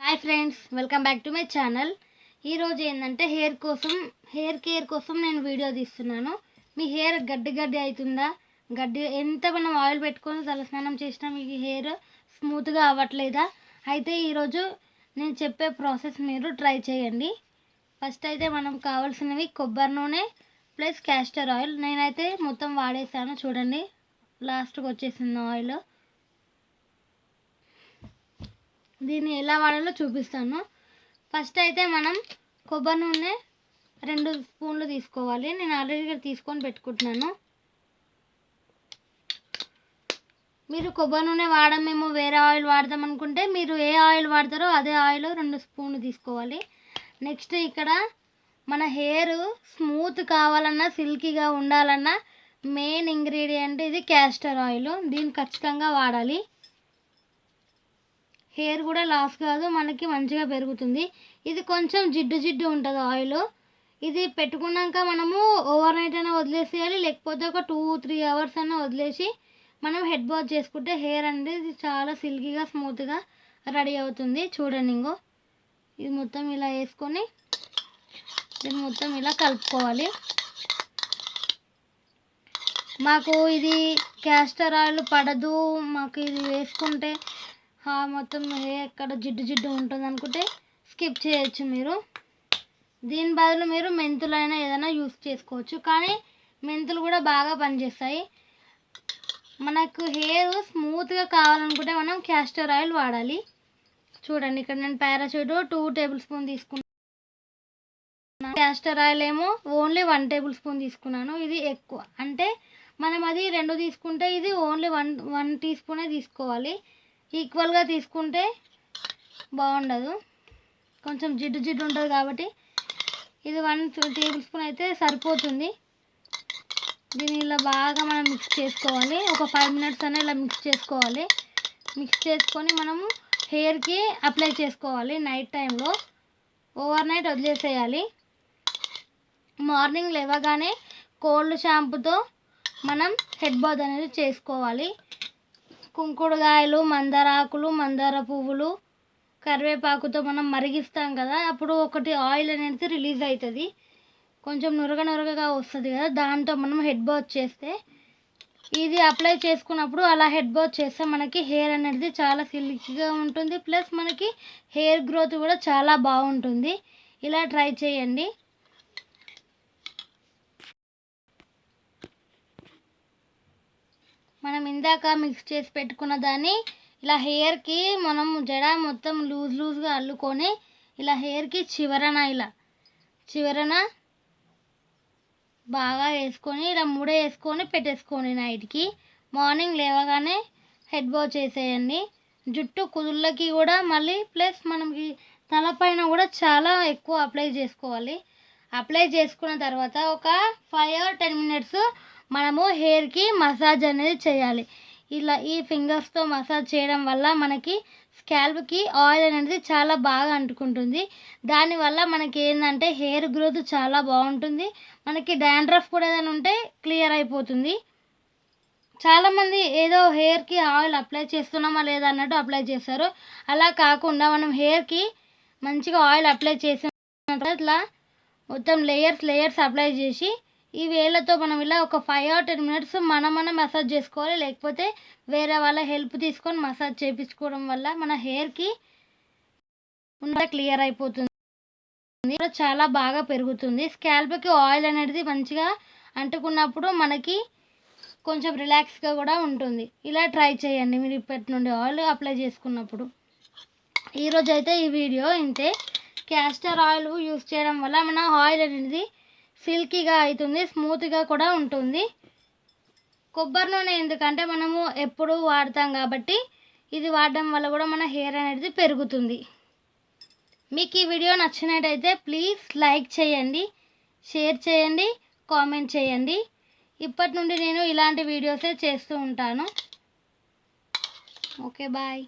Hi friends welcome back to my channel ఈరోజు ఏంటంటే hair కోసం హెయిర్ కేర్ కోసం నేను వీడియో తీస్తున్నాను. మీ హెయిర్ గడ్డి గడ్డి అవుతుందా? గడ్డి ఎంత మనం ఆయిల్ పెట్టుకొని తలస్నానం చేసినా మీ హెయిర్ స్మూత్గా అవ్వట్లేదా? అయితే ఈరోజు నేను చెప్పే ప్రాసెస్ మీరు ట్రై చేయండి. ఫస్ట్ అయితే మనం కావాల్సినవి కొబ్బరి నూనె ప్లస్ క్యాస్టర్ ఆయిల్ నేనైతే మొత్తం వాడేసాను చూడండి. లాస్ట్కి వచ్చేసింది ఆయిల్ దీన్ని ఎలా వాడాలో చూపిస్తాను. ఫస్ట్ అయితే మనం కొబ్బరి నూనె రెండు స్పూన్లు తీసుకోవాలి. నేను ఆల్రెడీ తీసుకొని పెట్టుకుంటున్నాను. మీరు కొబ్బరి నూనె వాడమేమో వేరే ఆయిల్ వాడదాం అనుకుంటే మీరు ఏ ఆయిల్ వాడతారో అదే ఆయిల్ రెండు స్పూన్లు తీసుకోవాలి. నెక్స్ట్ ఇక్కడ మన హెయిర్ స్మూత్ కావాలన్నా సిల్కీగా ఉండాలన్నా మెయిన్ ఇంగ్రీడియంట్ ఇది క్యాస్టర్ ఆయిల్ దీన్ని ఖచ్చితంగా వాడాలి. హెయిర్ కూడా లాస్ కాదు మనకి మంచిగా పెరుగుతుంది. ఇది కొంచెం జిడ్డు జిడ్డు ఉంటుంది ఆయిల్ ఇది పెట్టుకున్నాక మనము ఓవర్ నైట్ అయినా వదిలేసేయాలి లేకపోతే ఒక టూ త్రీ అవర్స్ అయినా వదిలేసి మనం హెడ్ బాత్ చేసుకుంటే హెయిర్ అనేది చాలా సిల్కీగా స్మూత్గా రెడీ అవుతుంది. చూడండి ఇంకో. ఇది మొత్తం ఇలా వేసుకొని దీన్ని మొత్తం ఇలా కలుపుకోవాలి. మాకు ఇది క్యాస్టర్ ఆయిల్ పడదు మాకు ఇది వేసుకుంటే మొత్తం హెయిర్ ఎక్కడ జిడ్డు జిడ్డు ఉంటుంది అనుకుంటే స్కిప్ చేయొచ్చు మీరు. దీని బదులు మీరు మెంతులైనా ఏదైనా యూస్ చేసుకోవచ్చు. కానీ మెంతులు కూడా బాగా పనిచేస్తాయి. మనకు హెయిర్ స్మూత్గా కావాలనుకుంటే మనం క్యాస్టర్ ఆయిల్ వాడాలి. చూడండి ఇక్కడ నేను పారాషూట్ టూ టేబుల్ స్పూన్ తీసుకున్నాను. క్యాస్టర్ ఆయిల్ ఏమో ఓన్లీ వన్ టేబుల్ స్పూన్ తీసుకున్నాను. ఇది ఎక్కువ. అంటే మనం అది రెండు తీసుకుంటే ఇది ఓన్లీ వన్ వన్ టీ స్పూనే తీసుకోవాలి. ఈక్వల్గా తీసుకుంటే బాగుండదు. కొంచెం జిడ్డు జిడ్డు ఉంటుంది కాబట్టి ఇది వన్ టేబుల్ స్పూన్ అయితే సరిపోతుంది. దీన్ని ఇలా బాగా మనం మిక్స్ చేసుకోవాలి. ఒక ఫైవ్ మినిట్స్ అనే ఇలా మిక్స్ చేసుకోవాలి. మిక్స్ చేసుకొని మనము హెయిర్కి అప్లై చేసుకోవాలి నైట్ టైంలో ఓవర్ నైట్ వదిలేసేయాలి. మార్నింగ్ లేవగానే కోల్డ్ షాంపూతో మనం హెడ్ బాత్ అనేది చేసుకోవాలి. కుంకుడుగాయలు మందార ఆకులు మందార పువ్వులు కరివేపాకుతో మనం మరిగిస్తాం కదా అప్పుడు ఒకటి ఆయిల్ అనేది రిలీజ్ అవుతుంది. కొంచెం నురగ నురగగా వస్తుంది కదా దాంతో మనం హెడ్ బాత్ చేస్తే ఇది అప్లై చేసుకున్నప్పుడు అలా హెడ్ బాత్ చేస్తే మనకి హెయిర్ అనేది చాలా సిల్కీగా ఉంటుంది ప్లస్ మనకి హెయిర్ గ్రోత్ కూడా చాలా బాగుంటుంది. ఇలా ట్రై చేయండి. మనం ఇందాక మిక్స్ చేసి పెట్టుకున్న దాన్ని ఇలా హెయిర్కి మనం జడ మొత్తం లూజ్ లూజ్గా అల్లుకొని ఇలా హెయిర్కి చివరన ఇలా చివరన బాగా వేసుకొని ఇలా ముడ వేసుకొని పెట్టేసుకోండి నైట్కి మార్నింగ్ లేవగానే హెడ్ బాత్ చేసేయండి. జుట్టు కుదుళ్ళకి కూడా మళ్ళీ ప్లస్ మనకి తలపైన కూడా చాలా ఎక్కువ అప్లై చేసుకోవాలి. అప్లై చేసుకున్న తర్వాత ఒక ఫైవ్ ఆర్ టెన్ మినిట్స్ మనము హెయిర్కి మసాజ్ అనేది చేయాలి. ఇలా ఈ ఫింగర్స్తో మసాజ్ చేయడం వల్ల మనకి స్కాల్ప్కి ఆయిల్ అనేది చాలా బాగా అంటుకుంటుంది. దానివల్ల మనకి ఏంటంటే హెయిర్ గ్రోత్ చాలా బాగుంటుంది. మనకి డాండ్రఫ్ కూడా ఏదైనా ఉంటే క్లియర్ అయిపోతుంది. చాలామంది ఏదో హెయిర్కి ఆయిల్ అప్లై చేస్తున్నామా లేదా అన్నట్టు అప్లై చేస్తారు. అలా కాకుండా మనం హెయిర్కి మంచిగా ఆయిల్ అప్లై చేసిన అట్లా మొత్తం లేయర్స్ లేయర్స్ అప్లై చేసి ఈ వేళ్ళతో మనం ఇలా ఒక ఫైవ్ ఆర్ టెన్ మినిట్స్ మనం మనం మసాజ్ చేసుకోవాలి. లేకపోతే వేరే వాళ్ళ హెల్ప్ తీసుకొని మసాజ్ చేయించుకోవడం వల్ల మన హెయిర్కి ఉన్న క్లియర్ అయిపోతుంది. చాలా బాగా పెరుగుతుంది. స్కాల్ప్కి ఆయిల్ అనేది మంచిగా అంటుకున్నప్పుడు మనకి కొంచెం రిలాక్స్గా కూడా ఉంటుంది. ఇలా ట్రై చేయండి. మీరు ఇప్పటి నుండి ఆయిల్ అప్లై చేసుకున్నప్పుడు. ఈరోజు అయితే ఈ వీడియో ఇంతే. క్యాస్టర్ ఆయిల్ యూస్ చేయడం వల్ల మన ఆయిల్ అనేది సిల్కీగా అవుతుంది స్మూత్గా కూడా ఉంటుంది. కొబ్బరి నూనె ఎందుకంటే మనము ఎప్పుడు వాడతాం కాబట్టి ఇది వాడడం వల్ల కూడా మన హెయిర్ అనేది పెరుగుతుంది. మీకు ఈ వీడియో నచ్చినట్టయితే ప్లీజ్ లైక్ చేయండి షేర్ చేయండి కామెంట్ చేయండి. ఇప్పటి నుండి నేను ఇలాంటి వీడియోసే చేస్తూ ఉంటాను. Okay bye.